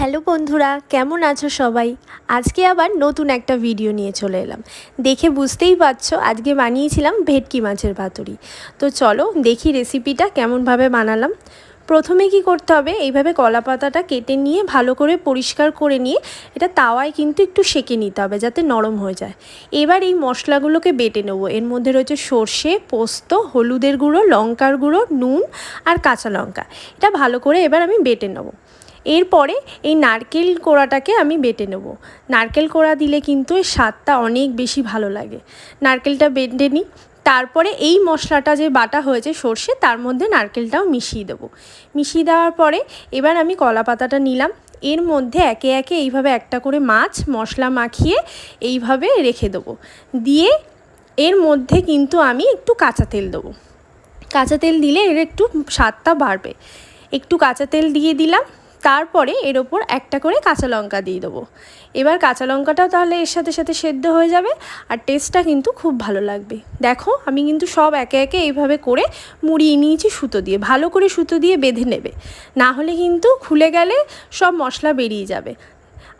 Hello বন্ধুরা, কেমন আছো সবাই? আজকে আবার নতুন একটা ভিডিও নিয়ে চলে এলাম। দেখে বুঝতেই পারছ, আজকে বানিয়েছিলাম ভেটকি মাছের পাতুরি। তো চলো দেখি রেসিপিটা কেমনভাবে বানালাম। প্রথমে কি করতে হবে, এইভাবে কলা পাতাটা কেটে নিয়ে ভালো করে পরিষ্কার করে নিয়ে এটা তাওয়ায় কিন্তু একটু সেঁকে নিতে হবে যাতে নরম হয়ে যায়। এবার এই মশলাগুলোকে বেটে নেব। এর মধ্যে রয়েছে সর্ষে, পোস্ত, হলুদের গুঁড়ো, লঙ্কার গুঁড়ো, নুন আর কাঁচা লঙ্কা। এটা ভালো করে এবার আমি বেটে নেব। এরপরে এই নারকেল কোড়াটাকে আমি বেটে নেব। নারকেল কোড়া দিলে কিন্তু এর স্বাদটা অনেক বেশি ভালো লাগে। নারকেলটা বেটে নিই, তারপরে এই মশলাটা যে বাটা হয়েছে সর্ষে, তার মধ্যে নারকেলটাও মিশিয়ে দেবো। মিশিয়ে দেওয়ার পরে এবার আমি কলা পাতাটা নিলাম। এর মধ্যে একে একে এইভাবে একটা করে মাছ, মশলা মাখিয়ে এইভাবে রেখে দেবো। দিয়ে এর মধ্যে কিন্তু আমি একটু কাঁচা তেল দেবো। কাঁচা তেল দিলে এর একটু স্বাদটা বাড়বে। একটু কাঁচা তেল দিয়ে দিলাম। তারপরে এর ওপর একটা করে কাঁচা লঙ্কা দিয়ে দেবো। এবার কাঁচা লঙ্কাটাও তাহলে এর সাথে সাথে সেদ্ধ হয়ে যাবে আর টেস্টটা কিন্তু খুব ভালো লাগবে। দেখো, আমি কিন্তু সব একে একে এইভাবে করে মুড়িয়ে নিয়েছি সুতো দিয়ে, ভালো করে সুতো দিয়ে বেঁধে নেবে। না হলে কিন্তু খুলে গেলে সব মশলা বেরিয়ে যাবে।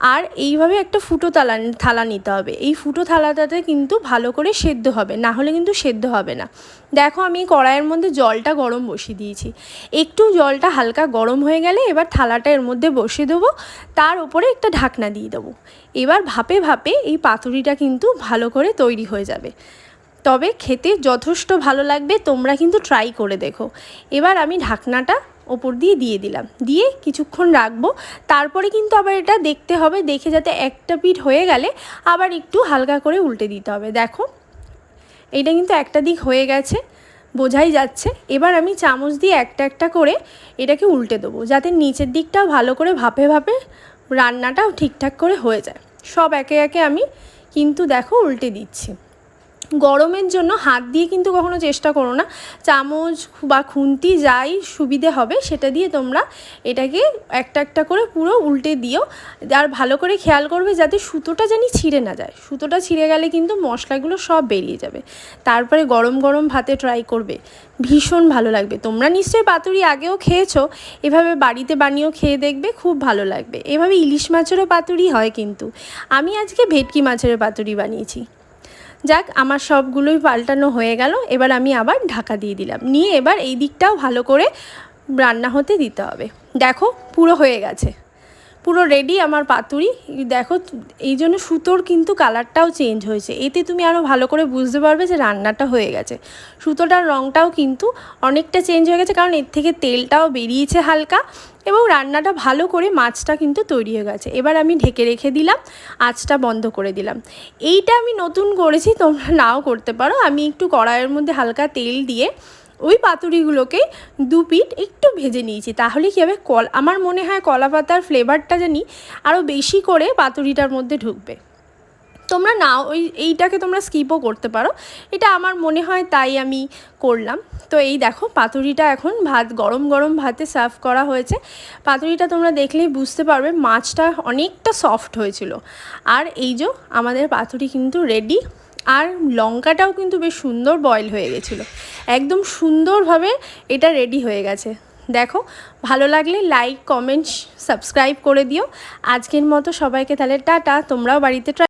আর এইভাবে একটা ফুটো তালা, থালা নিতে হবে। এই ফুটো থালাটাতে কিন্তু ভালো করে সেদ্ধ হবে, না হলে কিন্তু সেদ্ধ হবে না। দেখো আমি কড়াইয়ের মধ্যে জলটা গরম বসিয়ে দিয়েছি। একটু জলটা হালকা গরম হয়ে গেলে এবার থালাটা এর মধ্যে বসিয়ে দেবো। তার উপরে একটা ঢাকনা দিয়ে দেবো। এবার ভাপে ভাপে এই পাতুরিটা কিন্তু ভালো করে তৈরি হয়ে যাবে। তবে খেতে যথেষ্ট ভালো লাগবে, তোমরা কিন্তু ট্রাই করে দেখো। এবার আমি ঢাকনাটা ওপর দিয়ে দিয়ে দিলাম। দিয়ে কিছুক্ষণ রাখব। তারপরে কিন্তু আবার এটা দেখতে হবে, দেখে যাতে একটা পিঠ হয়ে গেলে আবার একটু হালকা করে উল্টে দিতে হবে। দেখো এটা কিন্তু একটা দিক হয়ে গেছে, বোঝাই যাচ্ছে। এবার আমি চামচ দিয়ে একটা একটা করে এটাকে উল্টে দেবো, যাতে নিচের দিকটাও ভালো করে ভাপে ভাপে রান্নাটাও ঠিকঠাক করে হয়ে যায়। সব একে একে আমি কিন্তু দেখো উল্টে দিচ্ছি। গরমের জন্য হাত দিয়ে কিন্তু কখনো চেষ্টা করো না। চামচ বা খুন্তি যাই সুবিধে হবে, সেটা দিয়ে তোমরা এটাকে একটা একটা করে পুরো উল্টে দিও। আর ভালো করে খেয়াল করবে যাতে সুতোটা জানি ছিঁড়ে না যায়। সুতোটা ছিঁড়ে গেলে কিন্তু মশলাগুলো সব বেরিয়ে যাবে। তারপরে গরম গরম ভাতে ট্রাই করবে। ভীষণ ভালো লাগবে। তোমরা নিশ্চয়ই পাতুরি আগেও খেয়েছো। এভাবে বাড়িতে বানিয়েও খেয়ে দেখবে, খুব ভালো লাগবে। এভাবে ইলিশ মাছেরও পাতুরি হয় কিন্তু। আমি আজকে ভেটকি মাছের পাতুরি বানিয়েছি। যাক, আমার সবগুলোই পাল্টানো হয়ে গেল। এবার আমি আবার ঢাকা দিয়ে দিলাম। নিয়ে এবার এই দিকটাও ভালো করে রান্না হতে দিতে হবে। দেখো, পুরো হয়ে গেছে। পুরো রেডি আমার পাতুরি। দেখো, এই জন্য সুতোর কিন্তু কালারটাও চেঞ্জ হয়েছে। এতে তুমি আরও ভালো করে বুঝতে পারবে যে রান্নাটা হয়ে গেছে। সুতোটার রঙটাও কিন্তু অনেকটা চেঞ্জ হয়ে গেছে, কারণ এর থেকে তেলটাও বেরিয়েছে হালকা এবং রান্নাটা ভালো করে মাছটা কিন্তু তৈরি হয়ে গেছে। এবার আমি ঢেকে রেখে দিলাম, আঁচটা বন্ধ করে দিলাম। এইটা আমি নতুন করেছি, তোমরা নাও করতে পারো। আমি একটু কড়াইয়ের মধ্যে হালকা তেল দিয়ে ওই পাতুরিগুলোকে দু পিঠ একটু ভেজে নিয়েছি। তাহলে কী হবে? কল, আমার মনে হয় কলা পাতার ফ্লেভারটা জানি আরও বেশি করে পাতুরিটার মধ্যে ঢুকবে। তোমরা নাও, ওই, এইটাকে তোমরা স্কিপও করতে পারো। এটা আমার মনে হয় তাই আমি করলাম। তো এই দেখো, পাতুরিটা এখন ভাত, গরম গরম ভাতে সার্ভ করা হয়েছে। পাতুরিটা তোমরা দেখলেই বুঝতে পারবে, মাছটা অনেকটা সফট হয়েছিল। আর এই যে আমাদের পাতুরি কিন্তু রেডি আর লঙ্কাটাও কিন্তু বেশ সুন্দর বয়েল হয়ে গেছিল। একদম সুন্দরভাবে এটা রেডি হয়ে গেছে। দেখো, ভালো লাগলে লাইক কমেন্ট সাবস্ক্রাইব করে দিও। আজকের মতো সবাইকে তাহলে টাটা, তোমরাও বাড়িতে ট্রাই